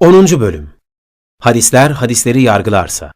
10. Bölüm Hadisler hadisleri yargılarsa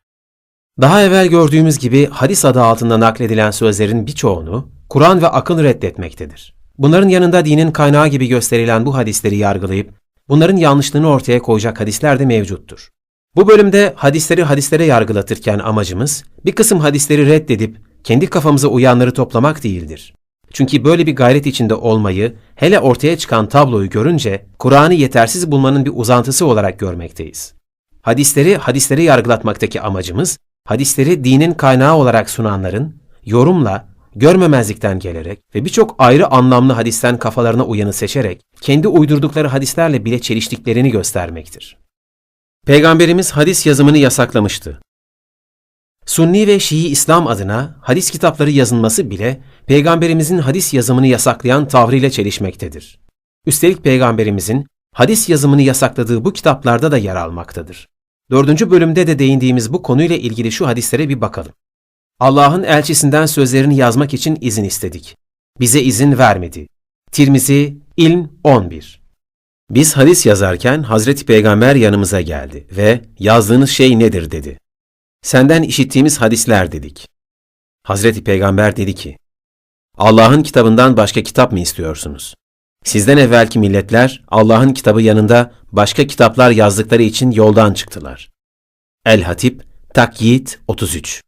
Daha evvel gördüğümüz gibi hadis adı altında nakledilen sözlerin birçoğunu Kur'an ve akıl reddetmektedir. Bunların yanında dinin kaynağı gibi gösterilen bu hadisleri yargılayıp bunların yanlışlığını ortaya koyacak hadisler de mevcuttur. Bu bölümde hadisleri hadislere yargılatırken amacımız bir kısım hadisleri reddedip kendi kafamıza uyanları toplamak değildir. Çünkü böyle bir gayret içinde olmayı, hele ortaya çıkan tabloyu görünce Kur'an'ı yetersiz bulmanın bir uzantısı olarak görmekteyiz. Hadisleri hadisleri yargılatmaktaki amacımız, hadisleri dinin kaynağı olarak sunanların yorumla, görmemezlikten gelerek ve birçok ayrı anlamlı hadisten kafalarına uyanı seçerek kendi uydurdukları hadislerle bile çeliştiklerini göstermektir. Peygamberimiz hadis yazımını yasaklamıştı. Sunni ve Şii İslam adına hadis kitapları yazılması bile Peygamberimizin hadis yazımını yasaklayan tavrıyla çelişmektedir. Üstelik Peygamberimizin hadis yazımını yasakladığı bu kitaplarda da yer almaktadır. Dördüncü bölümde de değindiğimiz bu konuyla ilgili şu hadislere bir bakalım. Allah'ın elçisinden sözlerini yazmak için izin istedik. Bize izin vermedi. Tirmizi, İlm 11 Biz hadis yazarken Hazreti Peygamber yanımıza geldi ve yazdığınız şey nedir dedi. Senden işittiğimiz hadisler dedik. Hazreti Peygamber dedi ki, Allah'ın kitabından başka kitap mı istiyorsunuz? Sizden evvelki milletler Allah'ın kitabı yanında başka kitaplar yazdıkları için yoldan çıktılar. El-Hatip, Takyit 33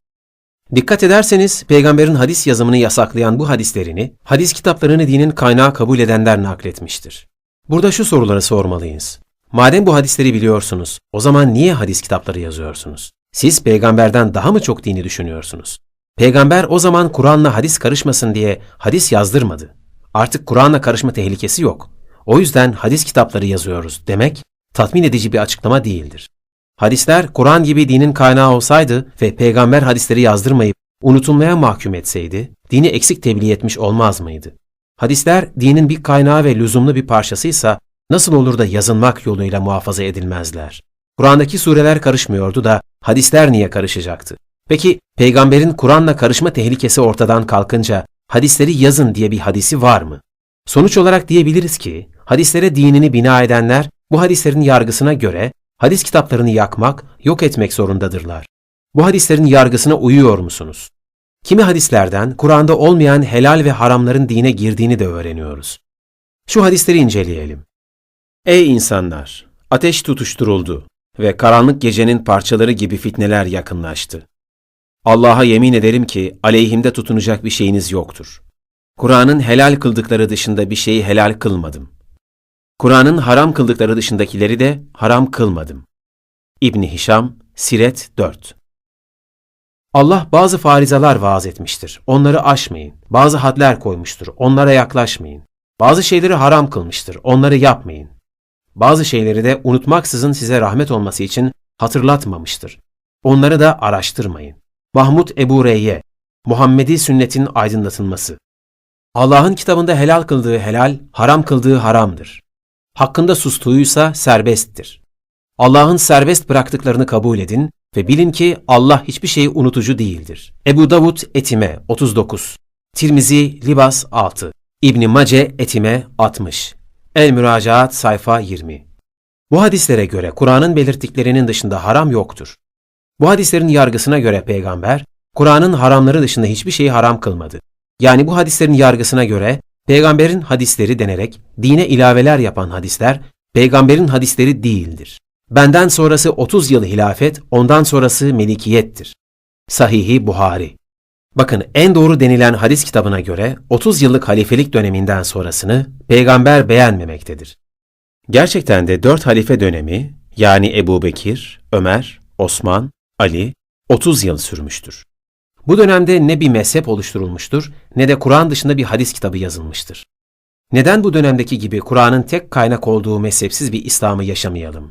Dikkat ederseniz peygamberin hadis yazımını yasaklayan bu hadislerini, hadis kitaplarını dinin kaynağı kabul edenler nakletmiştir. Burada şu soruları sormalıyız. Madem bu hadisleri biliyorsunuz, o zaman niye hadis kitapları yazıyorsunuz? Siz peygamberden daha mı çok dini düşünüyorsunuz? Peygamber o zaman Kur'an'la hadis karışmasın diye hadis yazdırmadı. Artık Kur'an'la karışma tehlikesi yok. O yüzden hadis kitapları yazıyoruz demek tatmin edici bir açıklama değildir. Hadisler Kur'an gibi dinin kaynağı olsaydı ve peygamber hadisleri yazdırmayıp unutulmaya mahkum etseydi, dini eksik tebliğ etmiş olmaz mıydı? Hadisler dinin bir kaynağı ve lüzumlu bir parçasıysa nasıl olur da yazılmak yoluyla muhafaza edilmezler? Kur'an'daki sureler karışmıyordu da hadisler niye karışacaktı? Peki peygamberin Kur'an'la karışma tehlikesi ortadan kalkınca hadisleri yazın diye bir hadisi var mı? Sonuç olarak diyebiliriz ki hadislere dinini bina edenler bu hadislerin yargısına göre hadis kitaplarını yakmak, yok etmek zorundadırlar. Bu hadislerin yargısına uyuyor musunuz? Kimi hadislerden Kur'an'da olmayan helal ve haramların dine girdiğini de öğreniyoruz. Şu hadisleri inceleyelim. Ey insanlar! Ateş tutuşturuldu ve karanlık gecenin parçaları gibi fitneler yakınlaştı. Allah'a yemin ederim ki aleyhimde tutunacak bir şeyiniz yoktur. Kur'an'ın helal kıldıkları dışında bir şeyi helal kılmadım. Kur'an'ın haram kıldıkları dışındakileri de haram kılmadım. İbni Hişam, Siret 4 Allah bazı farizalar vaaz etmiştir. Onları aşmayın. Bazı hadler koymuştur. Onlara yaklaşmayın. Bazı şeyleri haram kılmıştır. Onları yapmayın. Bazı şeyleri de unutmaksızın size rahmet olması için hatırlatmamıştır. Onları da araştırmayın. Mahmud Ebu Reyye, Muhammedi sünnetin aydınlatılması. Allah'ın kitabında helal kıldığı helal, haram kıldığı haramdır. Hakkında sustuğuysa serbesttir. Allah'ın serbest bıraktıklarını kabul edin ve bilin ki Allah hiçbir şeyi unutucu değildir. Ebu Davud Etime 39, Tirmizi Libas 6, İbn Mace Etime 60, El Müracaat sayfa 20. Bu hadislere göre Kur'an'ın belirttiklerinin dışında haram yoktur. Bu hadislerin yargısına göre peygamber, Kur'an'ın haramları dışında hiçbir şeyi haram kılmadı. Yani bu hadislerin yargısına göre peygamberin hadisleri denerek dine ilaveler yapan hadisler peygamberin hadisleri değildir. Benden sonrası 30 yıl hilafet, ondan sonrası melikiyettir. Sahihi Buhari Bakın en doğru denilen hadis kitabına göre 30 yıllık halifelik döneminden sonrasını peygamber beğenmemektedir. Gerçekten de 4 halife dönemi yani Ebu Bekir, Ömer, Osman, Ali 30 yıl sürmüştür. Bu dönemde ne bir mezhep oluşturulmuştur ne de Kur'an dışında bir hadis kitabı yazılmıştır. Neden bu dönemdeki gibi Kur'an'ın tek kaynak olduğu mezhepsiz bir İslam'ı yaşamayalım?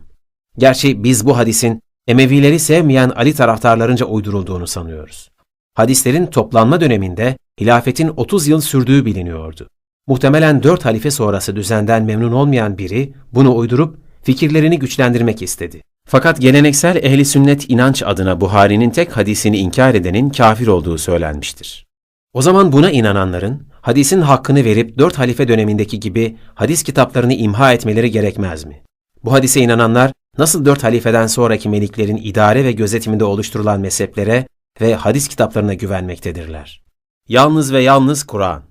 Gerçi biz bu hadisin Emevileri sevmeyen Ali taraftarlarınca uydurulduğunu sanıyoruz. Hadislerin toplanma döneminde hilafetin 30 yıl sürdüğü biliniyordu. Muhtemelen 4 halife sonrası düzenden memnun olmayan biri bunu uydurup fikirlerini güçlendirmek istedi. Fakat geleneksel ehli sünnet inanç adına Buhari'nin tek hadisini inkar edenin kafir olduğu söylenmiştir. O zaman buna inananların hadisin hakkını verip dört halife dönemindeki gibi hadis kitaplarını imha etmeleri gerekmez mi? Bu hadise inananlar nasıl dört halifeden sonraki meliklerin idare ve gözetiminde oluşturulan mezheplere ve hadis kitaplarına güvenmektedirler. Yalnız ve yalnız Kur'an.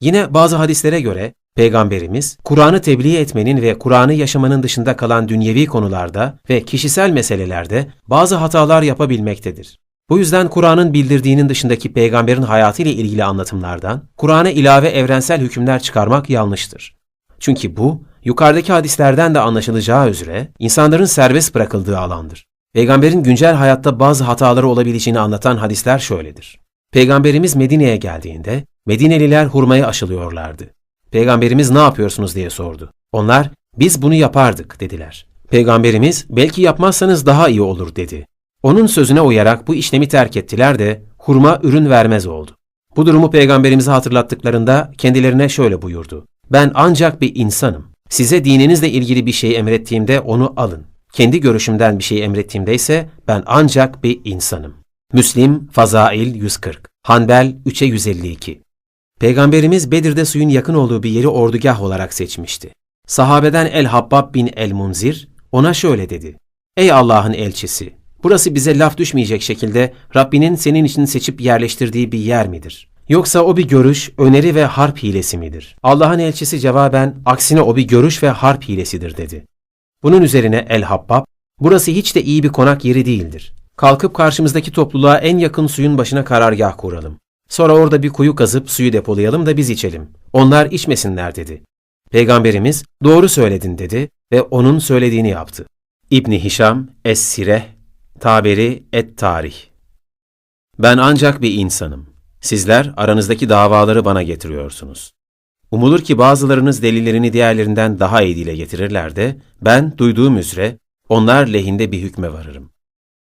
Yine bazı hadislere göre Peygamberimiz, Kur'an'ı tebliğ etmenin ve Kur'an'ı yaşamanın dışında kalan dünyevi konularda ve kişisel meselelerde bazı hatalar yapabilmektedir. Bu yüzden Kur'an'ın bildirdiğinin dışındaki peygamberin hayatıyla ilgili anlatımlardan Kur'an'a ilave evrensel hükümler çıkarmak yanlıştır. Çünkü bu, yukarıdaki hadislerden de anlaşılacağı üzere insanların serbest bırakıldığı alandır. Peygamberin güncel hayatta bazı hataları olabileceğini anlatan hadisler şöyledir. Peygamberimiz Medine'ye geldiğinde Medineliler hurmayı aşılıyorlardı. Peygamberimiz ne yapıyorsunuz diye sordu. Onlar biz bunu yapardık dediler. Peygamberimiz belki yapmazsanız daha iyi olur dedi. Onun sözüne uyarak bu işlemi terk ettiler de hurma ürün vermez oldu. Bu durumu peygamberimize hatırlattıklarında kendilerine şöyle buyurdu. Ben ancak bir insanım. Size dininizle ilgili bir şey emrettiğimde onu alın. Kendi görüşümden bir şey emrettiğimde ise ben ancak bir insanım. Müslim, Fazail 140, Hanbel 3'e 152. Peygamberimiz Bedir'de suyun yakın olduğu bir yeri ordugah olarak seçmişti. Sahabeden El-Habbab bin El-Munzir ona şöyle dedi. Ey Allah'ın elçisi! Burası bize laf düşmeyecek şekilde Rabbinin senin için seçip yerleştirdiği bir yer midir? Yoksa o bir görüş, öneri ve harp hilesi midir? Allah'ın elçisi cevaben aksine o bir görüş ve harp hilesidir dedi. Bunun üzerine El-Habbab, burası hiç de iyi bir konak yeri değildir. Kalkıp karşımızdaki topluluğa en yakın suyun başına karargah kuralım. Sonra orada bir kuyu kazıp suyu depolayalım da biz içelim. Onlar içmesinler dedi. Peygamberimiz doğru söyledin dedi ve onun söylediğini yaptı. İbni Hişam Es-Sireh Taberi Et Tarih Ben ancak bir insanım. Sizler aranızdaki davaları bana getiriyorsunuz. Umulur ki bazılarınız delillerini diğerlerinden daha iyi dile getirirler de ben duyduğum üzere onlar lehinde bir hükme varırım.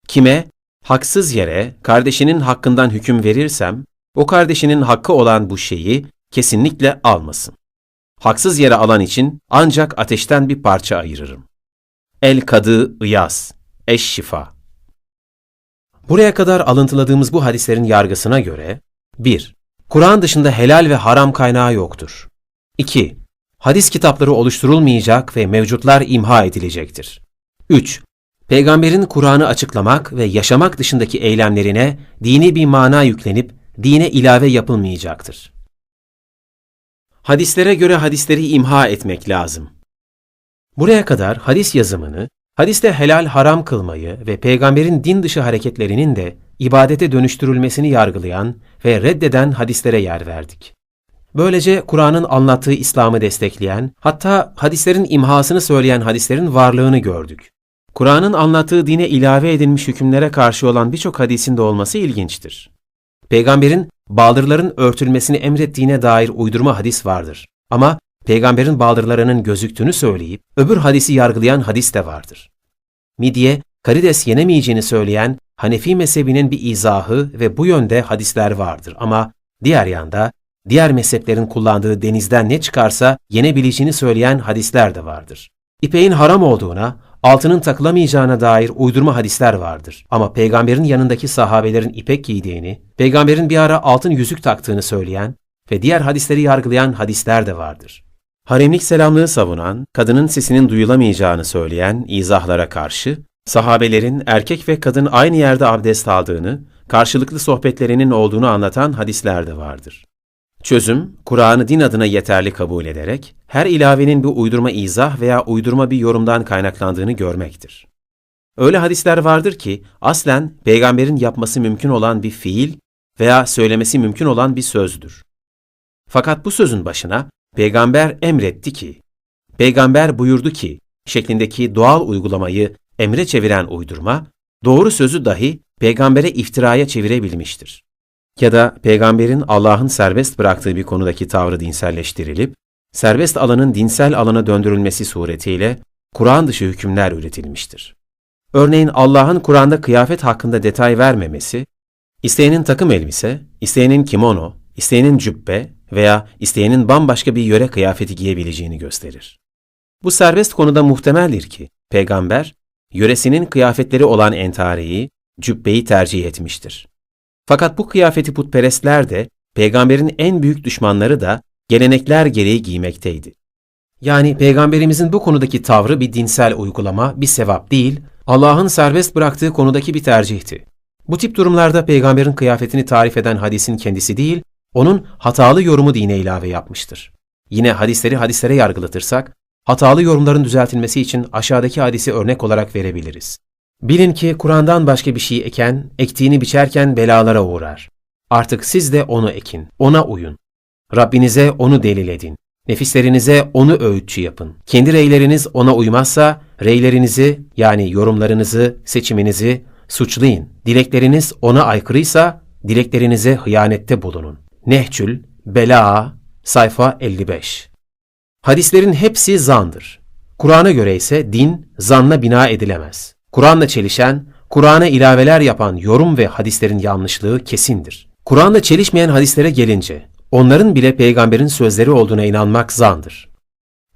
Kime haksız yere kardeşinin hakkından hüküm verirsem o kardeşinin hakkı olan bu şeyi kesinlikle almasın. Haksız yere alan için ancak ateşten bir parça ayırırım. El Kadı İyaz, Eş Şifa Buraya kadar alıntıladığımız bu hadislerin yargısına göre 1. Kur'an dışında helal ve haram kaynağı yoktur. 2. Hadis kitapları oluşturulmayacak ve mevcutlar imha edilecektir. 3. Peygamberin Kur'an'ı açıklamak ve yaşamak dışındaki eylemlerine dini bir mana yüklenip dine ilave yapılmayacaktır. Hadislere göre hadisleri imha etmek lazım. Buraya kadar hadis yazımını, hadiste helal haram kılmayı ve peygamberin din dışı hareketlerinin de ibadete dönüştürülmesini yargılayan ve reddeden hadislere yer verdik. Böylece Kur'an'ın anlattığı İslam'ı destekleyen, hatta hadislerin imhasını söyleyen hadislerin varlığını gördük. Kur'an'ın anlattığı dine ilave edilmiş hükümlere karşı olan birçok hadisin de olması ilginçtir. Peygamberin baldırların örtülmesini emrettiğine dair uydurma hadis vardır. Ama peygamberin baldırlarının gözüktüğünü söyleyip öbür hadisi yargılayan hadis de vardır. Midye, karides yenemeyeceğini söyleyen Hanefi mezhebinin bir izahı ve bu yönde hadisler vardır ama diğer yanda diğer mezheplerin kullandığı denizden ne çıkarsa yenebileceğini söyleyen hadisler de vardır. İpeğin haram olduğuna, altının takılamayacağına dair uydurma hadisler vardır. Ama peygamberin yanındaki sahabelerin ipek giydiğini, peygamberin bir ara altın yüzük taktığını söyleyen ve diğer hadisleri yargılayan hadisler de vardır. Haremlik selamlığı savunan, kadının sesinin duyulamayacağını söyleyen izahlara karşı, sahabelerin erkek ve kadın aynı yerde abdest aldığını, karşılıklı sohbetlerinin olduğunu anlatan hadisler de vardır. Çözüm, Kur'an'ı din adına yeterli kabul ederek, her ilavenin bir uydurma izah veya uydurma bir yorumdan kaynaklandığını görmektir. Öyle hadisler vardır ki, aslen peygamberin yapması mümkün olan bir fiil veya söylemesi mümkün olan bir sözdür. Fakat bu sözün başına, peygamber emretti ki, peygamber buyurdu ki, şeklindeki doğal uygulamayı emre çeviren uydurma, doğru sözü dahi peygambere iftiraya çevirebilmiştir ya da peygamberin Allah'ın serbest bıraktığı bir konudaki tavrı dinselleştirilip, serbest alanın dinsel alana döndürülmesi suretiyle Kur'an dışı hükümler üretilmiştir. Örneğin Allah'ın Kur'an'da kıyafet hakkında detay vermemesi, isteyenin takım elbise, isteyenin kimono, isteyenin cübbe veya isteyenin bambaşka bir yöre kıyafeti giyebileceğini gösterir. Bu serbest konuda muhtemeldir ki, peygamber, yöresinin kıyafetleri olan entareyi, cübbeyi tercih etmiştir. Fakat bu kıyafeti putperestler de, peygamberin en büyük düşmanları da gelenekler gereği giymekteydi. Yani peygamberimizin bu konudaki tavrı bir dinsel uygulama, bir sevap değil, Allah'ın serbest bıraktığı konudaki bir tercihti. Bu tip durumlarda peygamberin kıyafetini tarif eden hadisin kendisi değil, onun hatalı yorumu dine ilave yapmıştır. Yine hadisleri hadislere yargılatırsak, hatalı yorumların düzeltilmesi için aşağıdaki hadisi örnek olarak verebiliriz. Bilin ki Kur'an'dan başka bir şey eken, ektiğini biçerken belalara uğrar. Artık siz de onu ekin, ona uyun. Rabbinize onu delil edin. Nefislerinize onu öğütçü yapın. Kendi reyleriniz ona uymazsa, reylerinizi yani yorumlarınızı, seçiminizi suçlayın. Dilekleriniz ona aykırıysa, dileklerinize hıyanette bulunun. Nehçül, Bela, sayfa 55. Hadislerin hepsi zandır. Kur'an'a göre ise din zanla bina edilemez. Kur'an'la çelişen, Kur'an'a ilaveler yapan yorum ve hadislerin yanlışlığı kesindir. Kur'an'la çelişmeyen hadislere gelince, onların bile peygamberin sözleri olduğuna inanmak zandır.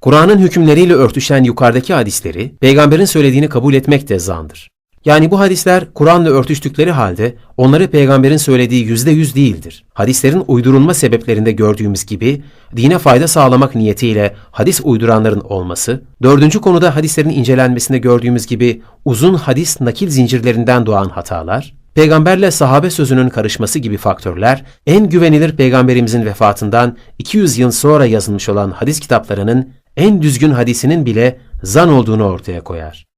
Kur'an'ın hükümleriyle örtüşen yukarıdaki hadisleri, peygamberin söylediğini kabul etmek de zandır. Yani bu hadisler Kur'an'la örtüştükleri halde onları peygamberin söylediği yüzde yüz değildir. Hadislerin uydurulma sebeplerinde gördüğümüz gibi dine fayda sağlamak niyetiyle hadis uyduranların olması, dördüncü konuda hadislerin incelenmesinde gördüğümüz gibi uzun hadis nakil zincirlerinden doğan hatalar, peygamberle sahabe sözünün karışması gibi faktörler, en güvenilir peygamberimizin vefatından 200 yıl sonra yazılmış olan hadis kitaplarının en düzgün hadisinin bile zan olduğunu ortaya koyar.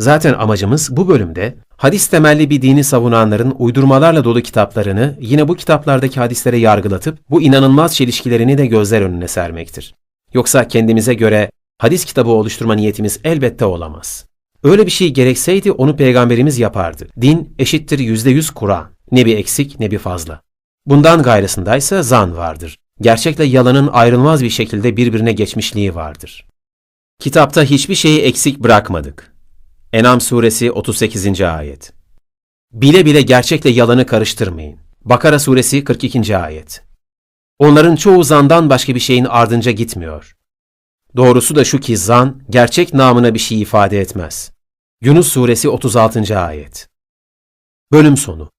Zaten amacımız bu bölümde hadis temelli bir dini savunanların uydurmalarla dolu kitaplarını yine bu kitaplardaki hadislere yargılatıp bu inanılmaz çelişkilerini de gözler önüne sermektir. Yoksa kendimize göre hadis kitabı oluşturma niyetimiz elbette olamaz. Öyle bir şey gerekseydi onu peygamberimiz yapardı. Din eşittir yüzde yüz Kur'an. Ne bir eksik ne bir fazla. Bundan gayrısındaysa zan vardır. Gerçekle yalanın ayrılmaz bir şekilde birbirine geçmişliği vardır. Kitapta hiçbir şeyi eksik bırakmadık. Enam suresi 38. ayet. Bile bile gerçekle yalanı karıştırmayın. Bakara suresi 42. ayet. Onların çoğu zandan başka bir şeyin ardınca gitmiyor. Doğrusu da şu ki zan, gerçek namına bir şey ifade etmez. Yunus suresi 36. ayet. Bölüm sonu.